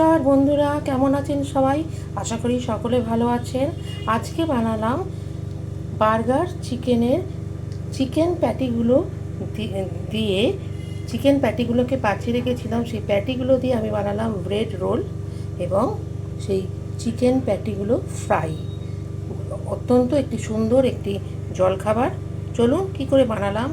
নমস্কার বন্ধুরা, কেমন আছেন সবাই? আশা করি সকলে ভালো আছেন। আজকে বানালাম বার্গার চিকেনের চিকেন প্যাটিগুলো দিয়ে চিকেন প্যাটিগুলোকে বাছিয়ে রেখেছিলাম। সেই প্যাটিগুলো দিয়ে আমি বানালাম ব্রেড রোল এবং সেই চিকেন প্যাটিগুলো ফ্রাই। অত্যন্ত একটি সুন্দর একটি জলখাবার। চলুন কি করে বানালাম?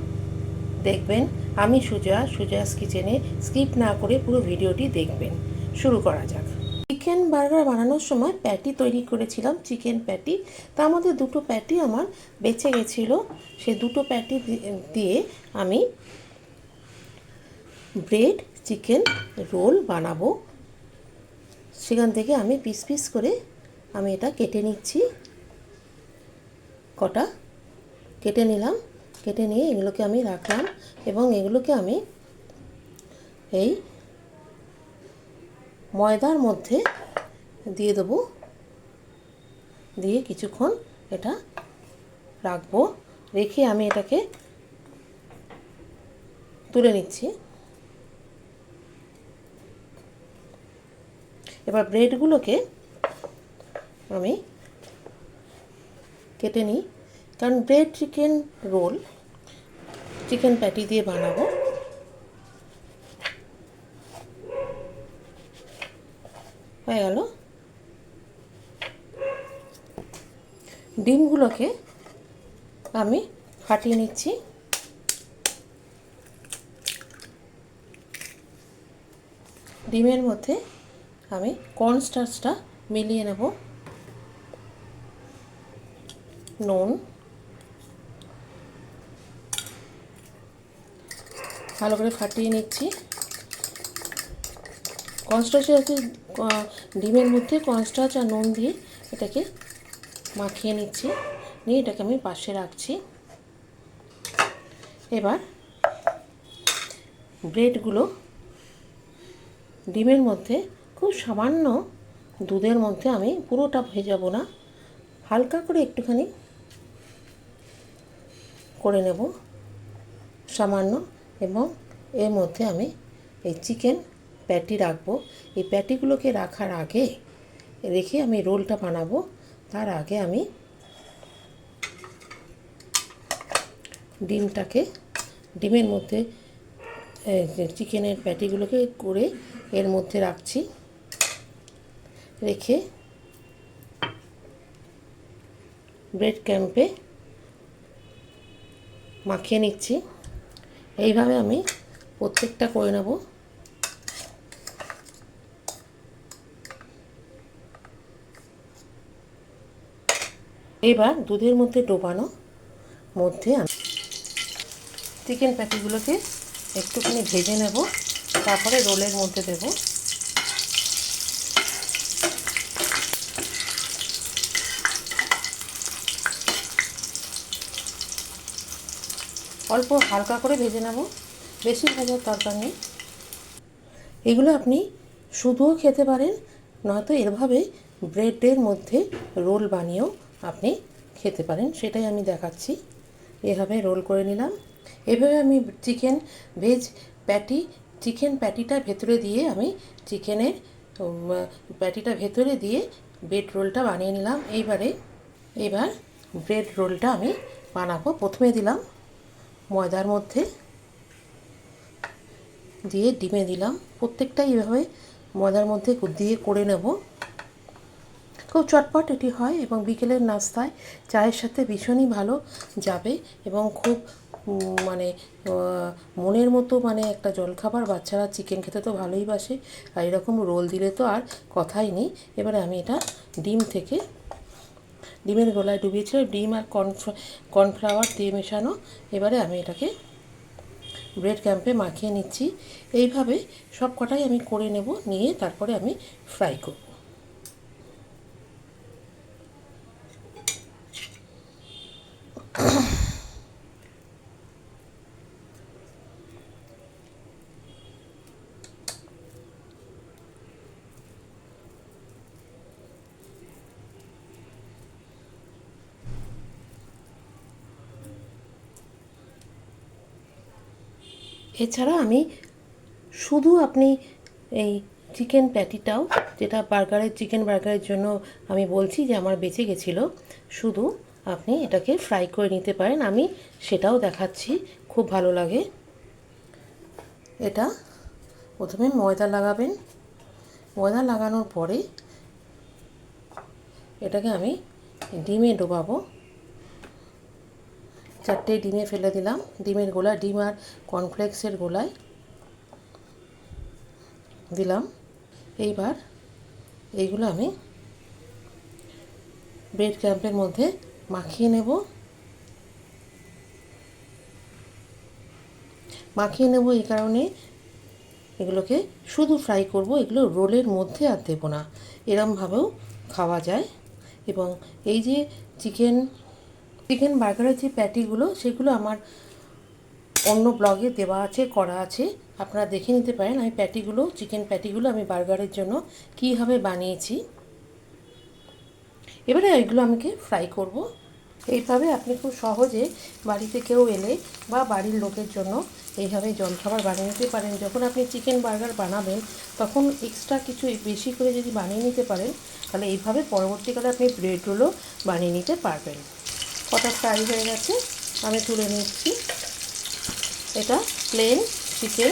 দেখবেন, আমি সুজা, সুজাস কিচেনে স্কিপ না করে পুরো ভিডিওটি দেখবেন। শুরু করা যাক। চিকেন বার্গার বানানোর সময় প্যাটি তৈরি করেছিলাম, চিকেন প্যাটি তার মধ্যে দুটো প্যাটি আমার বেঁচে গেছিল। সে দুটো প্যাটি দিয়ে আমি ব্রেড চিকেন রোল বানাবো। সেখান থেকে আমি পিস পিস করে আমি এটা কেটে নিচ্ছি। কটা? কেটে নিলাম। কেটে নিয়ে এগুলোকে আমি রাখলাম এবং এগুলোকে আমি এই ময়দার মধ্যে দিয়ে দেবো। দিয়ে কিছুক্ষণ এটা রাখব। রেখে আমি এটাকে তুলে নিচ্ছি। এবার ব্রেডগুলোকে আমি কেটে নিই। কারণ bread chicken roll, chicken patty দিয়ে বানাবো। হয়ে গেল। ডিমগুলোকে আমি ফাটিয়ে নিচ্ছি। ডিমের মধ্যে আমি কর্নস্টার্চটা মিলিয়ে নেব। নুন। ভালো করে ফাটিয়ে নিচ্ছি। কনস্টার্চ হচ্ছে ডিমের মধ্যে কনস্টার্চ আর নুন দিয়ে এটাকে মাখিয়ে নিচ্ছি। নিয়ে এটাকে আমি পাশে রাখছি। এবার ব্রেডগুলো ডিমের মধ্যে, খুব সামান্য দুধের মধ্যে আমি পুরোটা ভেজাবো না। হালকা করে একটুখানি করে নেব সামান্য এবং এর মধ্যে আমি এই চিকেন প্যাটি রাখব। এই প্যাটিগুলোকে রাখার আগে রেখে আমি রোলটা বানাবো। তার আগে আমি ডিমটাকে, ডিমের মধ্যে চিকেনের প্যাটিগুলোকে করে এর মধ্যে রাখছি। রেখে ব্রেড ক্যাম্পে মাখিয়ে নিচ্ছি। এইভাবে আমি প্রত্যেকটা করে নেব। এবার দুধের মধ্যে ডোবানো মধ্যে আমি চিকেন প্যাটিগুলোকে একটুখানি ভেজে নেব, তারপরে রোলের মধ্যে দেব। অল্প হালকা করে ভেজে নেব, বেশি ভাজার দরকার নেই। এগুলো আপনি শুধুও খেতে পারেন, নয়তো এভাবে ব্রেডের মধ্যে রোল বানিয়েও আপনি খেতে পারেন, সেটাই আমি দেখাচ্ছি। এভাবে রোল করে নিলাম। এভাবে আমি চিকেন ভেজ প্যাটি, চিকেন প্যাটিটা ভেতরে দিয়ে আমি চিকেনের প্যাটিটা ভেতরে দিয়ে ব্রেড রোলটা বানিয়ে নিলাম। এইবারে, এবার ব্রেড রোলটা আমি বানাবো। প্রথমে দিলাম ময়দার মধ্যে দিয়ে ডিমে দিলাম। প্রত্যেকটাই এভাবে ময়দার মধ্যে দিয়ে করে নেব। খুব চটপট এটি হয় এবং বিকেলের নাস্তায় চায়ের সাথে ভীষণই ভালো যাবে এবং খুব মানে মনের মতো মানে একটা জলখাবার। বাচ্চারা চিকেন খেতে তো ভালোই বাসে, আর এরকম রোল দিলে তো আর কথাই নেই। এবারে আমি এটা ডিম থেকে, ডিমের গোলায় ডুবিয়েছিলাম। ডিম আর কর্নফ্লা, কর্নফ্লাওয়ার দিয়ে মেশানো। এবারে আমি এটাকে ব্রেড ক্যাম্পে মাখিয়ে নিচ্ছি। এইভাবে সব কটাই আমি করে নেব, নিয়ে তারপরে আমি ফ্রাই করব। এছাড়া আমি শুধু আপনি এই চিকেন প্যাটিটাও যেটা বার্গারের চিকেন বার্গারের জন্য আমি বলছি যে আমার বেঁচে গেছিল, শুধু আপনি এটাকে ফ্রাই করে নিতে পারেন। আমি সেটাও দেখাচ্ছি, খুব ভালো লাগে। এটা প্রথমে ময়দা লাগাবেন। ময়দা লাগানোর পরে এটাকে আমি ডিমে ডোবাবো। চারটে ডিমে ফেলে দিলাম। ডিমের গোলা, ডিম আর কর্নফ্লেক্সের গোলায় দিলাম। এইবার এইগুলো আমি ব্রেড ক্যাম্পের মধ্যে মাখিয়ে নেব। মাখিয়ে নেব এই কারণে এগুলোকে শুধু ফ্রাই করব, এগুলো রোলের মধ্যে আর দেবো না। এরমভাবেও খাওয়া যায়। এবং এই যে চিকেন চিকেন বার্গারের যে প্যাটিগুলো সেগুলো আমার অন্য ব্লগে দেওয়া আছে, করা আছে। আপনারা দেখে নিতে পারেন আমি প্যাটিগুলো চিকেন প্যাটিগুলো আমি বার্গারের জন্য কীভাবে বানিয়েছি। এবারে এগুলো আমাকে ফ্রাই করব। এইভাবে আপনি খুব সহজে বাড়িতে কেউ এলে বা বাড়ির লোকের জন্য এইভাবে জলখাবার বানিয়ে নিতে পারেন। যখন আপনি চিকেন বার্গার বানাবেন, তখন এক্সট্রা কিছু বেশি করে যদি বানিয়ে নিতে পারেন, তাহলে এইভাবে পরবর্তীকালে আপনি ব্রেড রোলও বানিয়ে নিতে পারবেন। কটা ফ্রাই হয়ে গেছে, আমি তুলে নিচ্ছি। এটা প্লেন চিকেন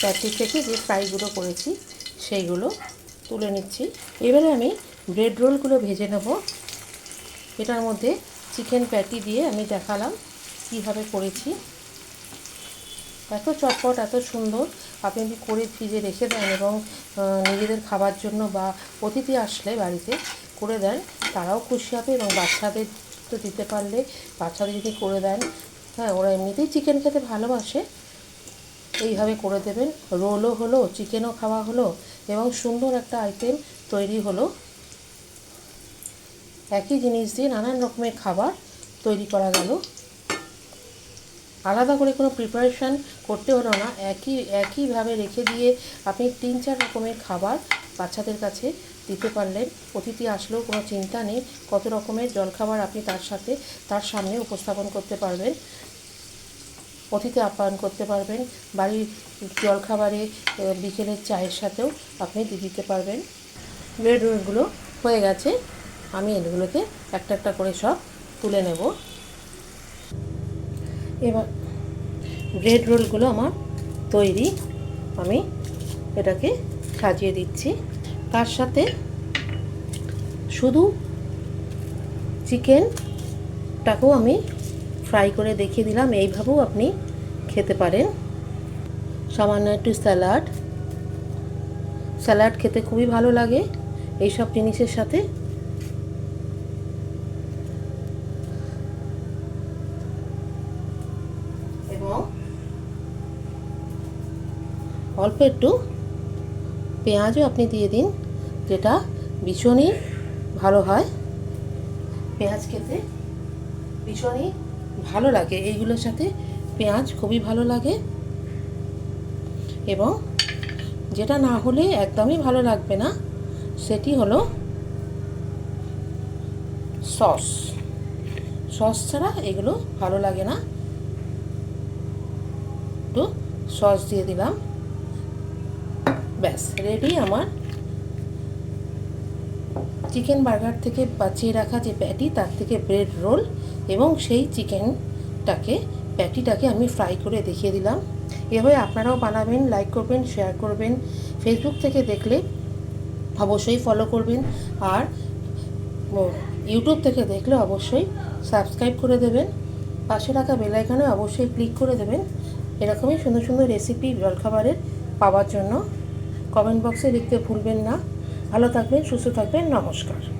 প্যাটি থেকে যে ফ্রাইগুলো করেছি, সেইগুলো তুলে নিচ্ছি। এবারে আমি ব্রেড রোলগুলো ভেজে নেব। এটার মধ্যে চিকেন প্যাটি দিয়ে আমি দেখালাম কীভাবে করেছি। এত চটপট, এত সুন্দর। আপনি যদি করে ফ্রিজে রেখে দেন এবং নিজেদের খাবার জন্য বা অতিথি আসলে বাড়িতে করে দেন, তারাও খুশি হবে এবং বাচ্চাদের তো দিতে পারলে বাচ্চাদের যদি করে দেন হ্যাঁ ওরা এমনিতেই চিকেন খেতে ভালোবাসে। এইভাবে করে দেবেন। রোলও হলো চিকেনও খাওয়া হলো, এবং সুন্দর একটা আইটেম তৈরি হলো। একই জিনিস দিয়ে নানান রকমের খাবার তৈরি করা গেল। আলাদা করে কোনো প্রিপারেশান করতে হলো না। একই, একইভাবে রেখে দিয়ে আপনি তিন, চার রকমের খাবার বাচ্চাদের কাছে দিতে পারলেন। অতিথি আসলেও কোনো চিন্তা নেই, কত রকমের জলখাবার আপনি তার সাথে, তার সামনে উপস্থাপন করতে পারবেন। অতিথি আপ্যায়ন করতে পারবেন। বাড়ির জলখাবারে বিকেলের চায়ের সাথেও আপনি দিয়ে দিতে পারবেন। ব্রেড রোলগুলো হয়ে গেছে। আমি এগুলোকে একটা একটা করে সব তুলে নেব। এবার ব্রেড রোলগুলো আমার তৈরি। আমি এটাকে সাজিয়ে দিচ্ছি। তার সাথে শুধু চিকেনটাকেও আমি ফ্রাই করে দেখিয়ে দিলাম। এইভাবেও আপনি খেতে পারেন। সামান্য একটু স্যালাড। স্যালাড খেতে খুবই ভালো লাগে এইসব জিনিসের সাথে। এবং অল্প একটু পেঁয়াজও আপনি দিয়ে দিন, যেটা ভীষণই ভালো হয়। পেঁয়াজ খেতে ভীষণই ভালো লাগে। এইগুলোর সাথে পেঁয়াজ খুবই ভালো লাগে এবং যেটা না হলে একদমই ভালো লাগবে না, সেটি হলো সস। সস ছাড়া এগুলো ভালো লাগে না। একটু সস দিয়ে দিলাম। ব্যাস রেডি আমার? চিকেন বার্গার থেকে বাঁচিয়ে রাখা যে প্যাটি তার থেকে ব্রেড রোল এবং সেই চিকেনটাকে প্যাটিটাকে আমি ফ্রাই করে দেখিয়ে দিলাম। এভাবে আপনারাও বানাবেন লাইক করবেন শেয়ার করবেন। ফেসবুক থেকে দেখলে অবশ্যই ফলো করবেন আর ইউটিউব থেকে দেখলে অবশ্যই সাবস্ক্রাইব করে দেবেন। পাশে রাখা বেলাইকানে অবশ্যই ক্লিক করে দেবেন। এরকমই সুন্দর সুন্দর রেসিপি জলখাবারের পাওয়ার জন্য। কমেন্ট বক্সে লিখতে ভুলবেন না। ভালো থাকবেন সুস্থ থাকবেন নমস্কার।